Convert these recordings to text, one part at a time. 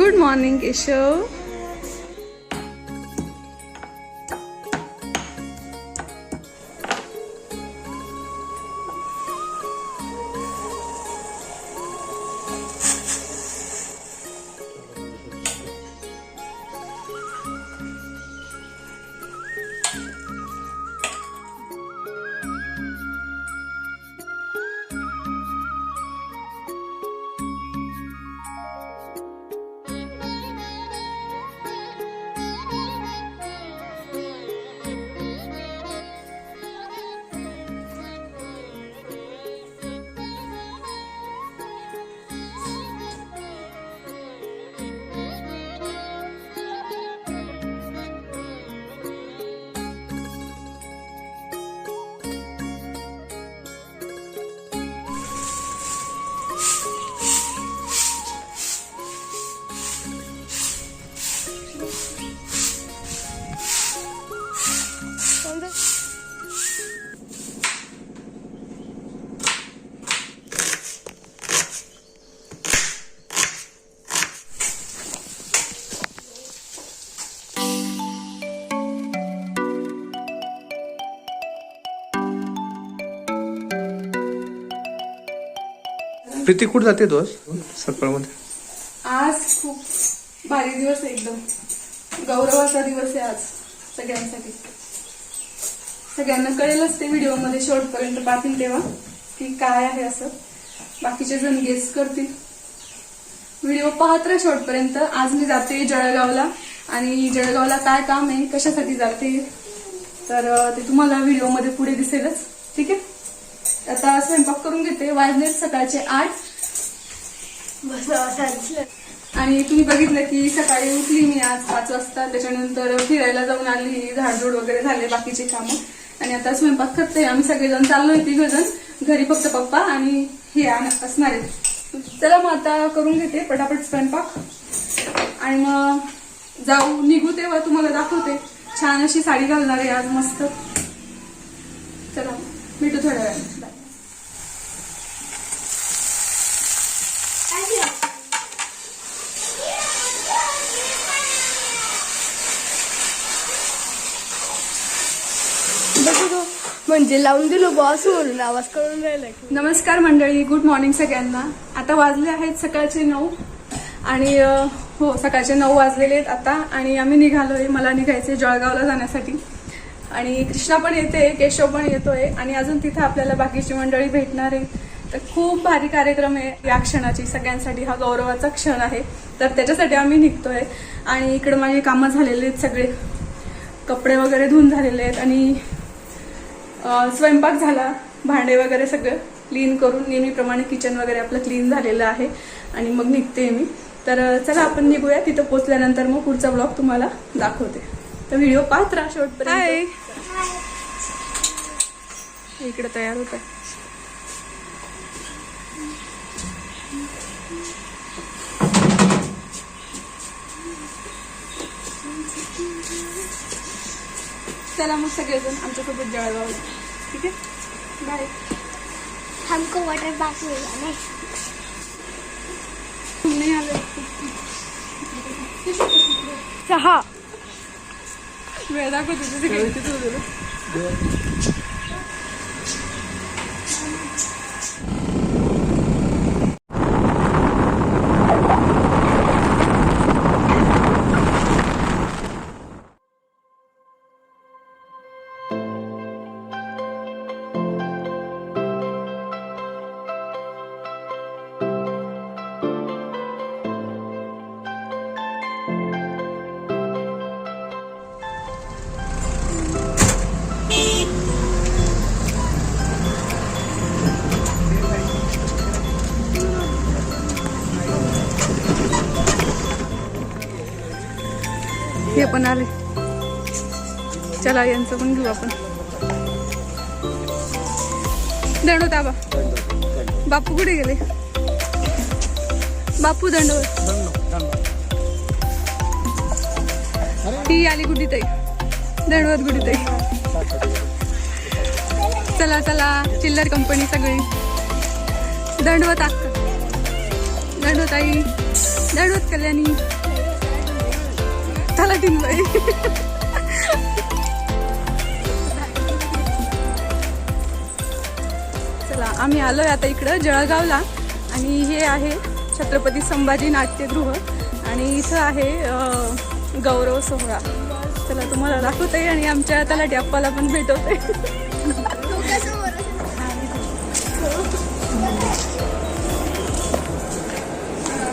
Good morning Keshav Preeti कुठं जाते तू आज? सकाळमध्ये. आज खूप भारी दिवस आहे एकदम. गौरवाचा दिवस आहे आज सगळ्यांसाठी. सगळ्यांना कळेलच ते व्हिडिओमध्ये शेवटपर्यंत पाहतील तेव्हा की काय आहे असं. बाकीचे जण गेस करतील. व्हिडिओ पाहत राहा शेवटपर्यंत. आज मी जाते जळगावला. आणि जळगावला काय काम आहे? कशासाठी जाते? तर ते तुम्हाला व्हिडिओमध्ये पुढे दिसेलच. ठीक आहे? आता स्वयंपाक करून घेते. वाजले सकाळचे आठ. आणि तुम्ही बघितलं की सकाळी उठली मी आज पाच वाजता. त्याच्यानंतर फिरायला जाऊन आली. झाडझूड वगैरे झाले बाकीचे कामं. आणि आता स्वयंपाक करते. आम्ही सगळेजण चाललो होती जण घरी फक्त पप्पा आणि हे आण- असणार आहेत. चला मग आता करून घेते पटापट स्वयंपाक. आणि मग जाऊ. निघू तेव्हा तुम्हाला दाखवते. छान अशी साडी घालणार आहे आज मस्त. चला भेटू थोड्या वेळाने बाय म्हणजे लावून दिलो बॉस म्हणून आवाज करून राहिला नमस्कार मंडळी गुड मॉर्निंग सगळ्यांना. आता वाजले आहेत सकाळचे नऊ आणि हो सकाळचे नऊ वाजलेले आहेत आता आणि आम्ही निघालोय मला निघायचे जळगावला जाण्यासाठी. आणि कृष्णा पण येते केशव पण येतोय आणि अजून तिथे आपल्याला बाकीची मंडळी भेटणार आहे. तर खूप भारी कार्यक्रम आहे या क्षणाची सगळ्यांसाठी हा गौरवाचा क्षण आहे. तर त्याच्यासाठी आम्ही निघतोय आणि इकडे माझे कामं झालेले आहेत सगळे. कपडे वगैरे धुवून झालेले आहेत आणि स्वयंपाक झाला भांडे वगैरे सगळं क्लीन करून नेहमीप्रमाणे किचन वगैरे आपलं क्लीन झालेलं आहे आणि मग निघते मी. तर चला आपण निघूया. तिथं पोचल्यानंतर मग पुढचा ब्लॉग तुम्हाला दाखवते. तर व्हिडिओ पाहत राहा शेवटपर्यंत. इकडे तयार होत आहे चला मग सगळेजण आमच्यासोबत जळगावला ठीक आहे? बाय हमको वाटर पार्क में जाना है नाही आलं. सहा वेळ दाखवते तुझे काही पण आले. चला यांचं पण घेऊ आपण. दंडवत आबा बापू कुठे गेले? बापू दंडवत ती आली कुठे ताई दंडवत गुडी ताई चला चला चिल्लर कंपनी सगळी. दंडवत अक्का दंडवत आई. दंडवत कल्याणी. चला बाई. चला आम्ही आलोय आता इकडं जळगावला. आणि हे आहे छत्रपती संभाजी नाट्यगृह. आणि इथं आहे गौरव सोहळा. चला तुम्हाला दाखवते आणि आमच्या त्याला डॅप्पाला पण भेटवते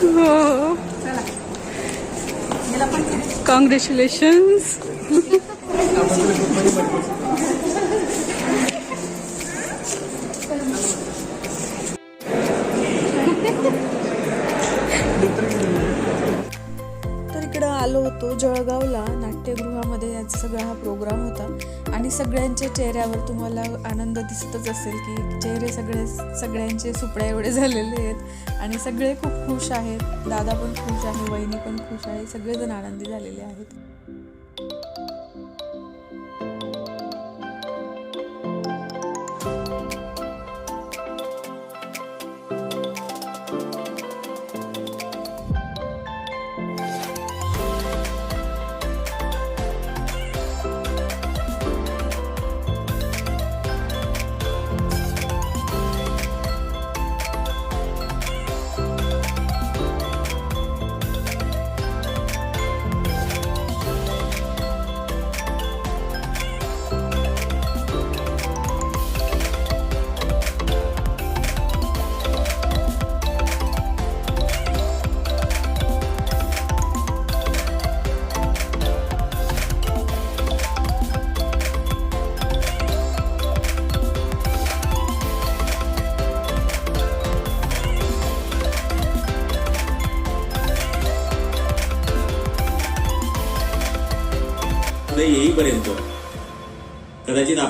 हो. Congratulations. तो जळगावला नाट्यगृहामध्ये याचा सगळा हा प्रोग्राम होता. आणि सगळ्यांच्या चेहऱ्यावर तुम्हाला आनंद दिसतच असेल की चेहरे सगळे सगळ्यांचे सुपड्या एवढे झालेले आहेत. आणि सगळे खूप खुश आहेत. दादा पण खुश आहे वहिनी पण खुश आहे. सगळेजण आनंदी झालेले आहेत.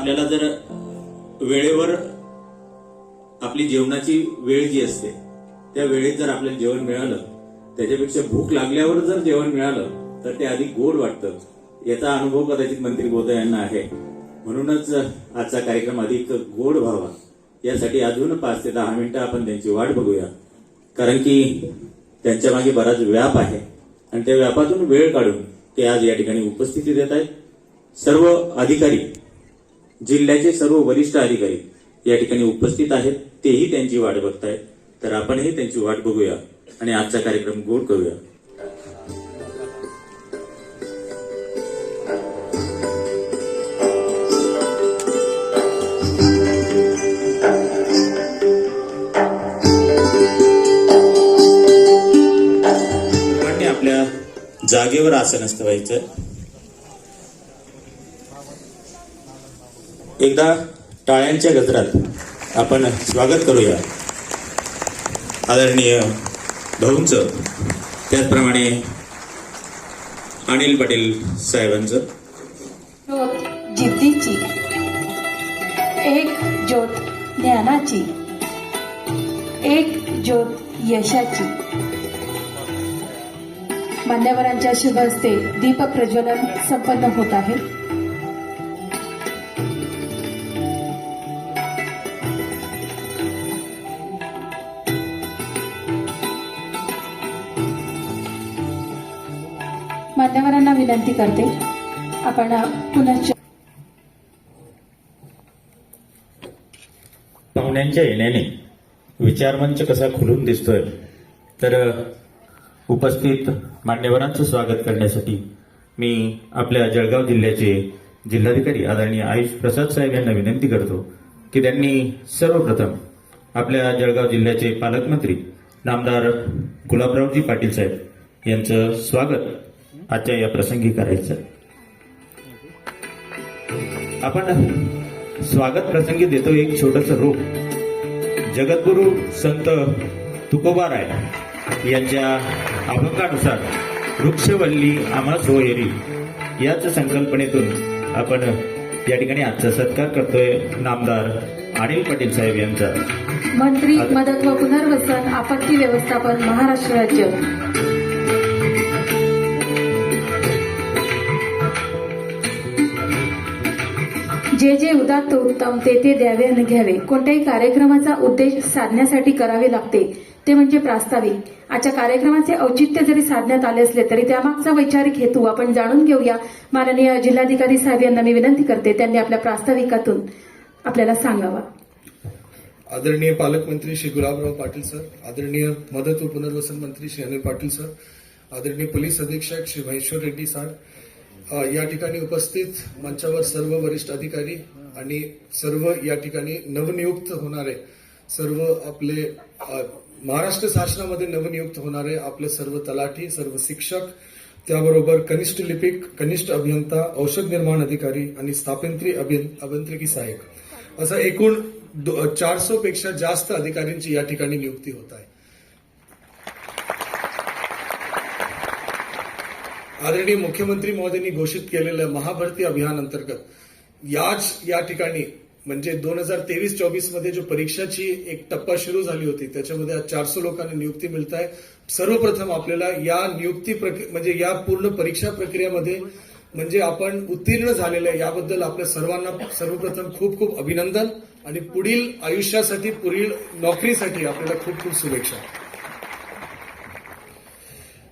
आपल्याला जर वेळेवर आपली जेवणाची वेळ जी असते त्या वेळेत जर आपल्याला जेवण मिळालं त्याच्यापेक्षा भूक लागल्यावर जर जेवण मिळालं तर ते अधिक गोड वाटतं. याचा अनुभव कदाचित मंत्री बोधा यांना आहे. म्हणूनच आजचा कार्यक्रम अधिक गोड व्हावा. यासाठी अजून पाच ते दहा मिनिटं आपण त्यांची वाट बघूया. कारण की त्यांच्या मागे बराच व्याप आहे. आणि त्या व्यापातून वेळ काढून ते आज या ठिकाणी उपस्थिती देत आहेत. सर्व अधिकारी जिल्ह्याचे सर्व वरिष्ठ अधिकारी या ठिकाणी उपस्थित आहेत. तेही त्यांची वाट बघतायत. तर आपणही त्यांची वाट बघूया आणि आजचा कार्यक्रम गोड करूया. आपल्या जागेवर आसनस्थ व्हायचं. एकदा टाळ्यांच्या गजरात आपण स्वागत करूया. आदरणीय भाऊंचं त्याचप्रमाणे अनिल पाटील साहेबांचं. जिद्दीची एक ज्योत ज्ञानाची एक ज्योत यशाची. मान्यवरांच्या शुभ हस्ते दीप प्रज्वलन संपन्न होत आहे. विनंती करते. आपण पुनश्च पाहुण्यांच्या येण्याने विचारमंच कसा खुलून दिसतोय तर उपस्थित मान्यवरांचं स्वागत करण्यासाठी मी आपल्या जळगाव जिल्ह्याचे जिल्हाधिकारी आदरणीय आयुष प्रसाद साहेब यांना विनंती करतो की त्यांनी सर्वप्रथम आपल्या जळगाव जिल्ह्याचे पालकमंत्री नामदार गुलाबरावजी पाटील साहेब यांचं स्वागत आजच्या या प्रसंगी करायचं. आपण स्वागत प्रसंगी देतो एक छोटस रूप. जगद्गुरु संत तुकोबाराय यांच्या अभंगानुसार वृक्षवल्ली आम्हा सोयरी याच संकल्पनेतून आपण या ठिकाणी आजचा सत्कार करतोय नामदार अनिल पाटील साहेब यांचा. मंत्री मदत व पुनर्वसन आपत्ती व्यवस्थापन महाराष्ट्र राज्य. जे जे उदात्त उत्तम ते ते द्यावे आणि घ्यावे. कोणत्याही कार्यक्रमाचा उद्देश साधण्यासाठी करावे लागते. ते म्हणजे प्रास्ताविक. आजच्या कार्यक्रमाचे औचित्य जरी साधण्यात आले असले तरी त्यामागचा वैचारिक हेतू आपण जाणून घेऊया. माननीय जिल्हाधिकारी साहेब यांना मी विनंती करते त्यांनी आपल्या प्रास्ताविकातून आपल्याला सांगावा. आदरणीय पालकमंत्री श्री गुलाबराव पाटील सर आदरणीय मदत व पुनर्वसन मंत्री श्री अनिल पाटील सर आदरणीय पोलीस अधीक्षक श्री महेश्वर रेड्डी सर या ठिकाणी उपस्थित मंचावर सर्व वरिष्ठ अधिकारी आणि सर्व या ठिकाणी नवनियुक्त होणारे सर्व आपले महाराष्ट्र शासनामध्ये नवनियुक्त होणारे आपले सर्व तलाठी सर्व शिक्षक त्याबरोबर कनिष्ठ लिपिक कनिष्ठ अभियंता औषध निर्माण अधिकारी आणि स्थापंत्री अभियं- अभियांत्रिकी सहाय्यक असं एकूण चारशे पेक्षा जास्त अधिकाऱ्यांची या ठिकाणी नियुक्ती होत आहे. ऑलरेडी मुख्यमंत्री महोदयांनी घोषित केलेल्या महाभरती अभियान अंतर्गत याच या ठिकाणी म्हणजे दोन हजार तेवीस चोवीसमध्ये जो परीक्षाची एक टप्पा सुरू झाली होती त्याच्यामध्ये आज चारशे लोकांना नियुक्ती मिळत आहे सर्वप्रथम आपल्याला या नियुक्ती प्रक्रिया म्हणजे या पूर्ण परीक्षा प्रक्रियेमध्ये म्हणजे आपण उत्तीर्ण झालेलं आहे याबद्दल आपल्या सर्वांना सर्वप्रथम खूप खूप अभिनंदन आणि पुढील आयुष्यासाठी पुढील नोकरीसाठी आपल्याला खूप खूप शुभेच्छा.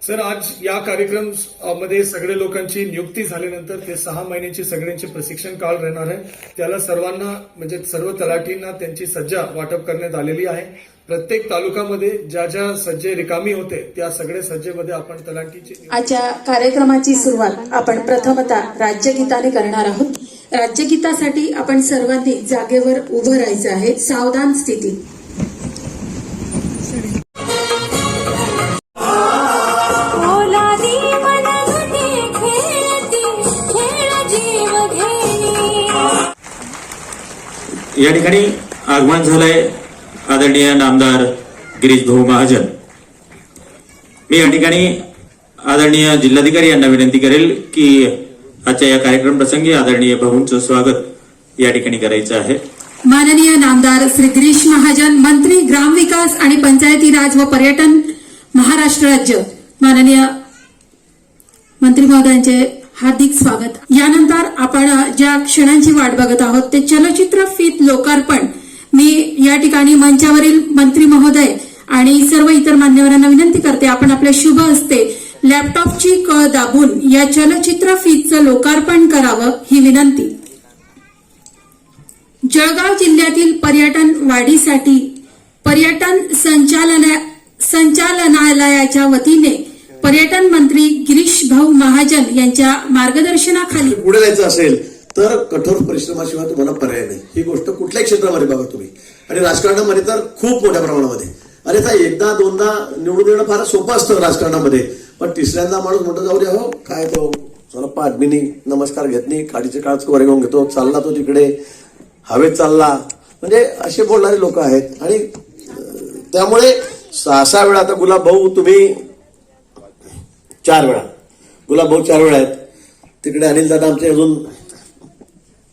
सर आज या कार्यक्रममध्ये सगळे लोकांची नियुक्ती झाल्यानंतर ते सहा महिन्याची सगळ्यांची प्रशिक्षण काळ राहणार आहे. त्याला सर्वांना म्हणजे सर्व तलाठींना त्यांची सज्जा वाटप करण्यात आलेली आहे. प्रत्येक तालुक्यामध्ये ज्या ज्या सज्जे रिकामी होते त्या सगळ्या सज्जेमध्ये आपण तलाठीची आजच्या कार्यक्रमाची सुरुवात आपण प्रथमतः राज्यगीताने करणार आहोत. राज्यगीतासाठी आपण सर्वांनी जागेवर उभं राहायचं आहे. सावधान स्थिती. या ठिकाणी आगमन झालंय आदरणीय नामदार गिरीश भाऊ महाजन. मी या ठिकाणी आदरणीय जिल्हाधिकारी यांना विनंती करेल की आजच्या या कार्यक्रम प्रसंगी आदरणीय भाऊंचं स्वागत या ठिकाणी करायचं आहे. माननीय नामदार श्री गिरीश महाजन मंत्री ग्रामविकास आणि पंचायती राज व पर्यटन महाराष्ट्र राज्य. माननीय मंत्री महोदयांचे हार्दिक स्वागत. यानंतर आपण ज्या क्षणांची वाट बघत आहोत ते चलचित्र फीत लोकार्पण. मी या ठिकाणी मंचावरील मंत्री महोदय आणि सर्व इतर मान्यवरांना विनंती करते आपण आपल्या शुभ हस्ते लॅपटॉपची कळ दाबून या चलचित्र फीतचं लोकार्पण करावं ही विनंती. जळगाव जिल्ह्यातील पर्यटन वाढीसाठी पर्यटन संचालना संचालनालयाच्या वतीने पर्यटन मंत्री गिरीश भाऊ महाजन यांच्या मार्गदर्शनाखाली. पुढे जायचं असेल तर कठोर परिश्रमाशिवाय तुम्हाला पर्याय नाही. ही गोष्ट कुठल्याही क्षेत्रामध्ये बघा तुम्ही. आणि राजकारणामध्ये तर खूप मोठ्या प्रमाणामध्ये. अरे आता एकदा दोनदा निवडून देणं फार सोपं असतं राजकारणामध्ये. पण तिसऱ्यांदा माणूस म्हणतो जाऊ दे हो काय तो चला आदमीनी नमस्कार घेत नाही काडीचे काळच वर घेऊन घेतो चालला तो तिकडे हवेत चालला. म्हणजे असे बोलणारे लोक आहेत. आणि त्यामुळे सहा सहा वेळा आता गुलाब भाऊ तुम्ही चार वेळा. गुलाब भाऊ चार वेळा आहेत. तिकडे अनिल दादा आमचे अजून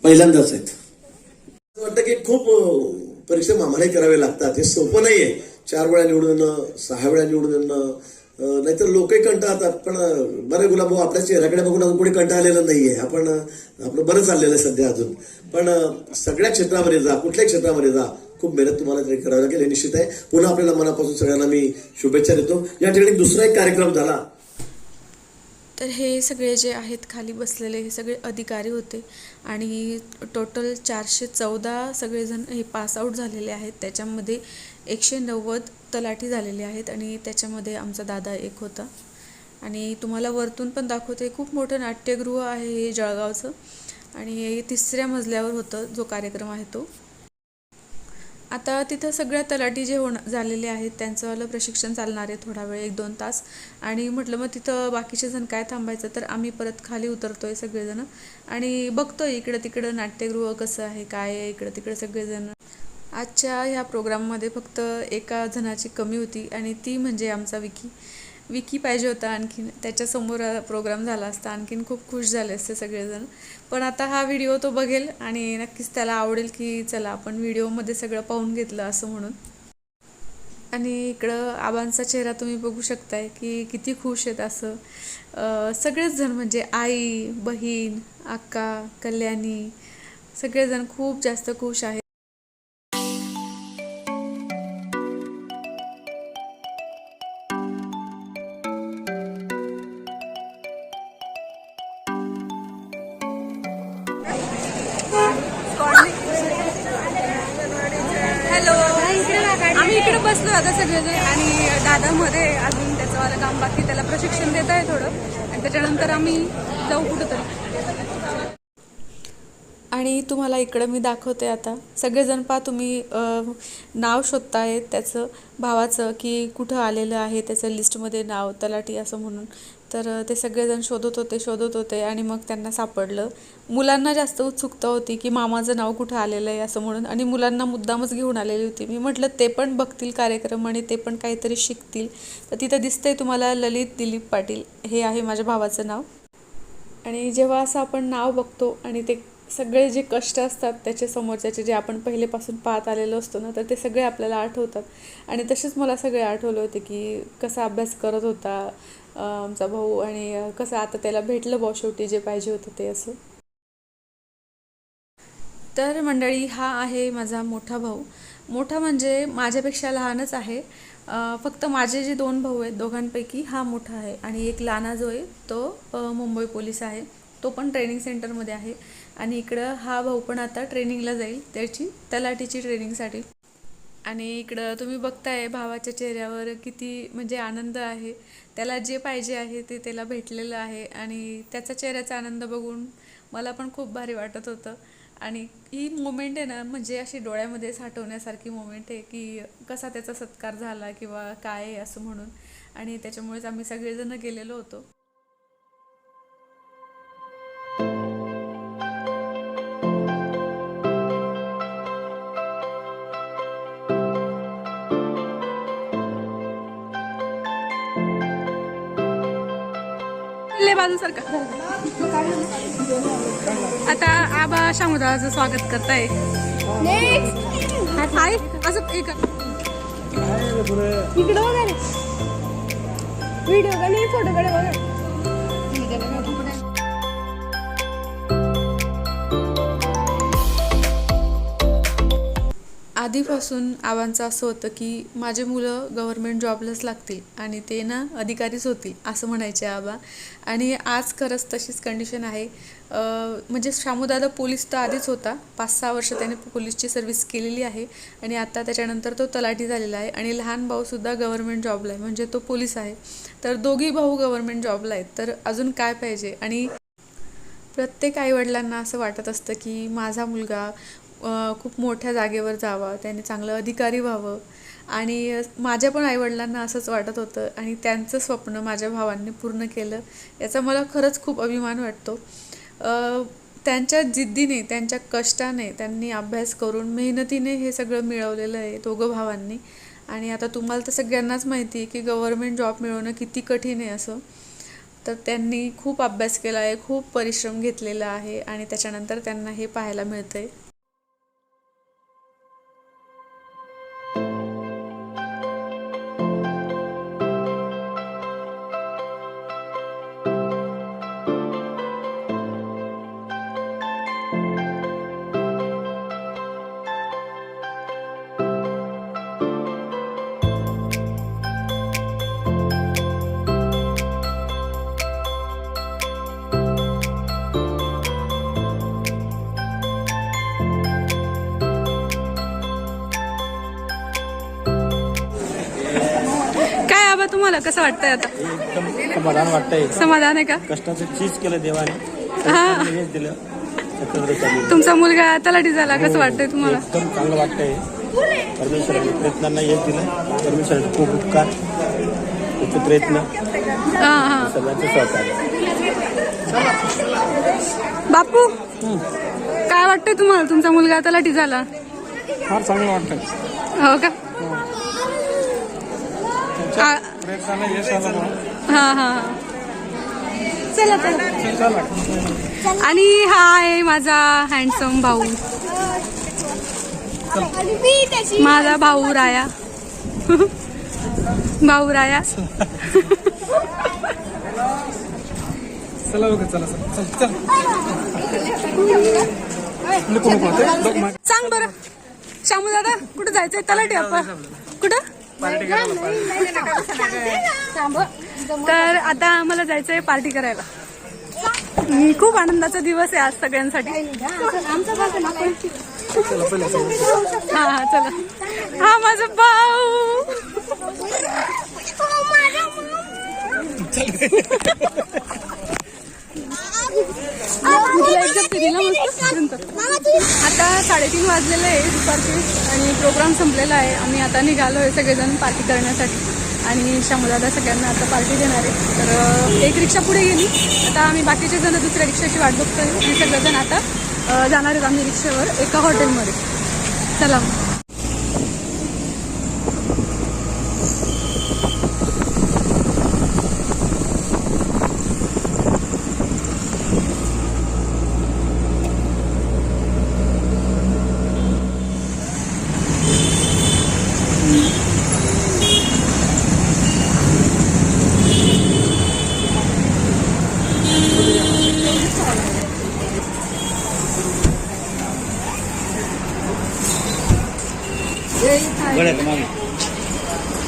पहिल्यांदाच आहेत. असं वाटतं की खूप अं, परिश्रम आम्हालाही करावे लागतात. हे सोपं नाही आहे चार वेळा निवडून येणं सहा वेळा निवडून येणं नाहीतर लोकही कंटाळतात. पण बरं गुलाब भाऊ आपल्या चेहऱ्याकडे बघून अजून कोणी कंटाळलेलं नाहीये. आपण आपलं बरं चाललेलं आहे सध्या अजून. पण सगळ्या क्षेत्रामध्ये जा कुठल्या क्षेत्रामध्ये जा खूप मेहनत तुम्हाला तरी करावी लागेल. हे निश्चित आहे. पुन्हा आपल्याला मनापासून सगळ्यांना मी शुभेच्छा देतो. या ठिकाणी दुसरा एक कार्यक्रम झाला. तर हे सगळे जे आहेत खाली बसलेले हे सगळे अधिकारी होते. आणि टोटल चारशे चौदा सगळेजण हे पास आऊट झालेले आहेत. त्याच्यामध्ये एकशे नव्वद तलाठी झालेले आहेत आणि त्याच्यामध्ये आमचा दादा एक होता. आणि तुम्हाला वरतून पण दाखवते खूप मोठं नाट्यगृह आहे हे जळगावचं. आणि हे तिसऱ्या मजल्यावर होतं जो कार्यक्रम आहे तो. आता तिथं सगळ्या तलाठी जे होण झालेले आहेत त्यांचंवालं प्रशिक्षण चालणार आहे थोडा वेळ एक दोन तास. आणि म्हटलं मग तिथं बाकीचे जण काय थांबायचं? तर आम्ही परत खाली उतरतो आहे सगळेजण. आणि बघतोय इकडं तिकडं नाट्यगृह कसं आहे काय आहे इकडं तिकडं सगळेजण. आजच्या ह्या प्रोग्राममध्ये फक्त एका जणाची कमी होती आणि ती म्हणजे आमचा विकी. विकी पाहिजे होता आणखीन त्याच्यासमोर प्रोग्राम झाला असता आणखीन खूप खुश झाले असते सगळेजण. पण आता हा व्हिडिओ तो बघेल आणि नक्कीच त्याला आवडेल की चला आपण व्हिडिओमध्ये सगळं पाहून घेतलं असं म्हणून. आणि इकडं आबांचा चेहरा तुम्ही बघू शकताय की किती खुश आहेत असं. सगळेच जण म्हणजे आई बहीण अक्का कल्याणी सगळेजण खूप जास्त खुश आहेत. त्याच्यानंतर आम्ही जाऊ कुठंतरी. आणि तुम्हाला इकडं मी दाखवते आता. सगळेजण पा तुम्ही नाव शोधताय त्याचं भावाचं की कुठं आलेलं आहे त्याचं लिस्टमध्ये नाव तलाठी असं म्हणून. तर ते सगळेजण शोधत होते शोधत होते आणि मग त्यांना सापडलं. मुलांना जास्त उत्सुकता होती की मामाचं नाव कुठं आलेलं आहे असं म्हणून आणि मुलांना मुद्दामच घेऊन आलेली होती. मी म्हटलं ते पण बघतील कार्यक्रम आणि ते पण काहीतरी शिकतील. तर तिथं दिसतंय तुम्हाला ललित दिलीप पाटील. हे आहे माझ्या भावाचं नाव. आणि जेव्हा असं आपण नाव बघतो आणि ते सगळे जे कष्ट असतात त्याचे समोरच्याचे जे आपण पहिलेपासून पाहत आलेलो असतो ना तर ते सगळे आपल्याला आठवतात. आणि तसेच मला सगळे आठवले होते की कसा अभ्यास करत होता आमचा भाऊ आणि कसं आता त्याला भेटलं बॉ शेवटी जे पाहिजे होतं ते असं. तर मंडळी हा आहे माझा मोठा भाऊ. मोठा म्हणजे माझ्यापेक्षा लहानच आहे. फक्त माझे जे दोन भाऊ आहेत दोघांपैकी हा मोठा आहे आणि एक लाना जो आहे तो मुंबई पोलीस आहे. तो पण ट्रेनिंग सेंटरमध्ये आहे आणि इकडं हा भाऊ पण आता ट्रेनिंगला जाईल. त्याची तलाठीची ट्रेनिंगसाठी. आणि इकडं तुम्ही बघताय भावाच्या चेहऱ्यावर किती म्हणजे आनंद आहे. त्याला जे पाहिजे आहे ते त्याला भेटलेलं आहे आणि त्याचा चेहऱ्याचा आनंद बघून मला पण खूप भारी वाटत होतं. आणि ही मोमेंट आहे ना म्हणजे अशी डोळ्यामध्ये साठवण्यासारखी मोमेंट आहे की कसा त्याचा सत्कार झाला किंवा काय आहे असं म्हणून. आणि त्याच्यामुळेच आम्ही सगळेजण गेलेलो होतो. बाजू सारखा आता आबा शामुदाचं स्वागत करताय. हाय असं एक इकडे बघा व्हिडिओ का नाही बघा. आधीपासून आबांचं असं होतं की माझे मुलं गव्हर्मेंट जॉबलाच लागतील आणि ते ना अधिकारीच होतील असं म्हणायचे आबा. आणि आज खरंच तशीच कंडिशन आहे. म्हणजे शामूदादा पोलीस तर आधीच होता. पाच सहा वर्ष त्याने पोलीसची सर्व्हिस केलेली आहे. आणि आता त्याच्यानंतर तो तलाठी झालेला आहे. आणि लहान भाऊसुद्धा गव्हर्मेंट जॉबला आहे. म्हणजे तो पोलीस आहे. तर दोघी भाऊ गव्हर्मेंट जॉबला आहेत. तर अजून काय पाहिजे? आणि प्रत्येक आईवडिलांना असं वाटत असतं की माझा मुलगा खूप मोठ्या जागेवर जावा त्याने चांगलं अधिकारी व्हावं. आणि माझ्या पण आईवडिलांना असंच वाटत होतं आणि त्यांचं स्वप्न माझ्या भावांनी पूर्ण केलं याचा मला खरंच खूप अभिमान वाटतो. त्यांच्या जिद्दीने त्यांच्या कष्टाने त्यांनी अभ्यास करून मेहनतीने हे सगळं मिळवलेलं आहे दोघं भावांनी. आणि आता तुम्हाला तर सगळ्यांनाच माहिती आहे की गव्हर्मेंट जॉब मिळवणं किती कठीण आहे असं. तर त्यांनी खूप अभ्यास केला आहे खूप परिश्रम घेतलेला आहे आणि त्याच्यानंतर त्यांना हे पाहायला मिळतं आहे कसं वाटतंय आता? एकदम समाधान वाटतंय. समाधान आहे का? कष्टाचं चीज केलं देवाने. हा. हेच दिलं. तुमचा मुलगा तलाठी झाला कसं वाटतंय तुम्हाला? एकदम चांगलं वाटतंय. परमेश्वराने प्रयत्नांना यश दिलं. परमेश्वराचे खूप उपकार त्याचे प्रयत्न हा हा. सगळ्यांचं सहकार्य. बापू काय वाटतंय तुम्हाला तुमचा मुलगा तलाठी झाला फार चांगलं वाटतंय. हो का? आ- यश आलं हा हा हा. चला चला. आणि हा आहे माझा हँडसम भाऊ. माझा भाऊ राया. भाऊ राया. चला बघा चला चला. चल सांग बरं. शामू दादा कुठं जायचंय? तलाठी आपण कुठं? तर आता आम्हाला जायचंय पार्टी करायला. खूप आनंदाचा दिवस आहे आज सगळ्यांसाठी. हा हा चला. हा माझा भाऊ. तुला एकदम फिरीला मस्त नंतर. आता साडेतीन वाजलेले आहे दुपारचे आणि प्रोग्राम संपलेला आहे. आम्ही आता निघालो आहे सगळेजण पार्टी करण्यासाठी. आणि शंभूदादा सगळ्यांना आता पार्टी देणार आहे. तर एक रिक्षा पुढे गेली. आता आम्ही बाकीचे जण दुसऱ्या रिक्षाची वाट बघतोय. आणि सगळेजण आता जाणार आहेत आम्ही रिक्षेवर एका हॉटेलमध्ये चला मग.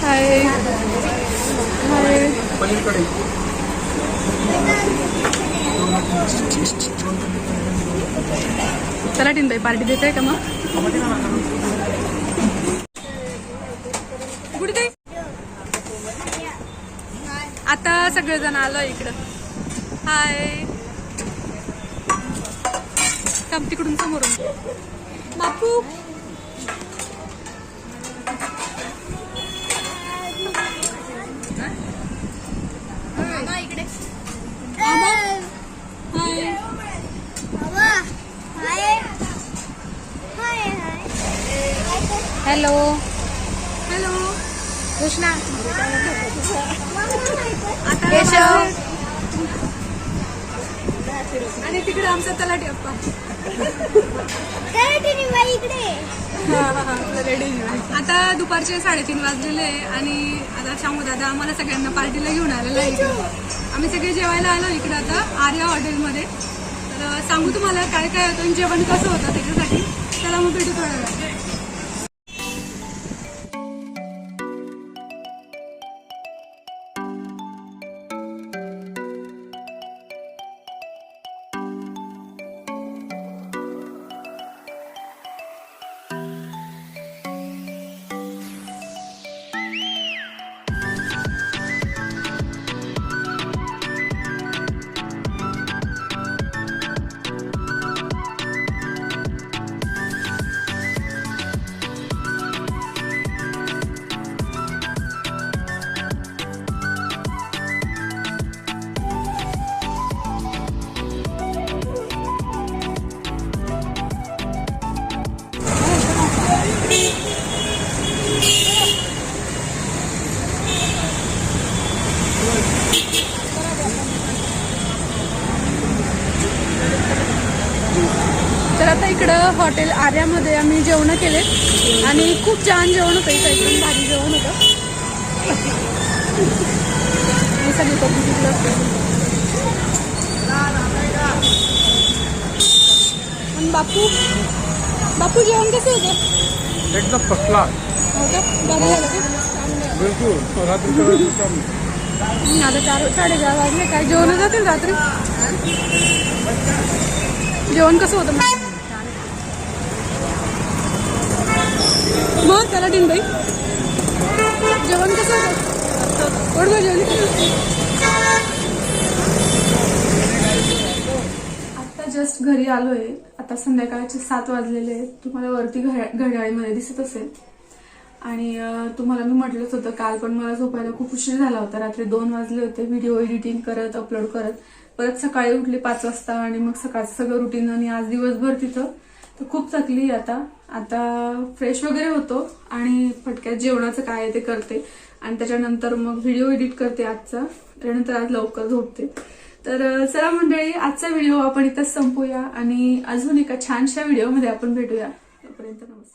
हाय हाय चला टीनबाई पार्टी देते का मग कुठे आता सगळेजण आलो इकडं हाय. थांब तिकडून समोरून. बापू. हॅलो. हॅलो. कृष्णा. केशव. आणि तिकडे आमचा तलाठी अप्पा. रेडी आता दुपारचे साडेतीन वाजलेले आहे आणि आता शामू दादा आम्हाला सगळ्यांना पार्टीला घेऊन आलेला आहे आम्ही सगळे जेवायला आलो इकडे आता आर्या हॉटेलमध्ये. तर सांगू तुम्हाला काय काय होतं जेवण कसं होतं त्याच्यासाठी? चला मग भेटू थोड्या हॉटेल आर्यामध्ये आम्ही जेवण केले. आणि खूप छान जेवण होतं. इथं एकदम भारी जेवण होतं. सगळे बापू बापू जेवण कसं होतं? एकदम फसला बिलकुल. आता चार साडेचार वाजले. काय जेवण जातील रात्री? जेवण कसं होतं मग मग त्याला टीन बाई. जेवण कसं? होतं जेवली आता जस्ट घरी आलोय. आता संध्याकाळचे सात वाजलेले आहेत. तुम्हाला वरती घड्या- घड्याळीमध्ये दिसत असेल. आणि तुम्हाला मी म्हटलंच होतं काल पण मला झोपायला खूप उशीर झाला होता. रात्री दोन वाजले होते. व्हिडिओ एडिटिंग करत अपलोड करत. परत सकाळी उठले पाच वाजता आणि मग सकाळचं सगळं रुटीन आणि आज दिवसभर तिथं तर खूप थकली आता. आता फ्रेश वगैरे होतो आणि फटक्यात जेवणाचं काय आहे ते करते. आणि त्याच्यानंतर मग व्हिडिओ एडिट करते आजचा. त्यानंतर आज लवकर झोपते. तर चला मंडळी आजचा व्हिडिओ आपण इथंच संपूया आणि अजून एका छानशा व्हिडिओमध्ये आपण भेटूया. तोपर्यंत नमस्कार.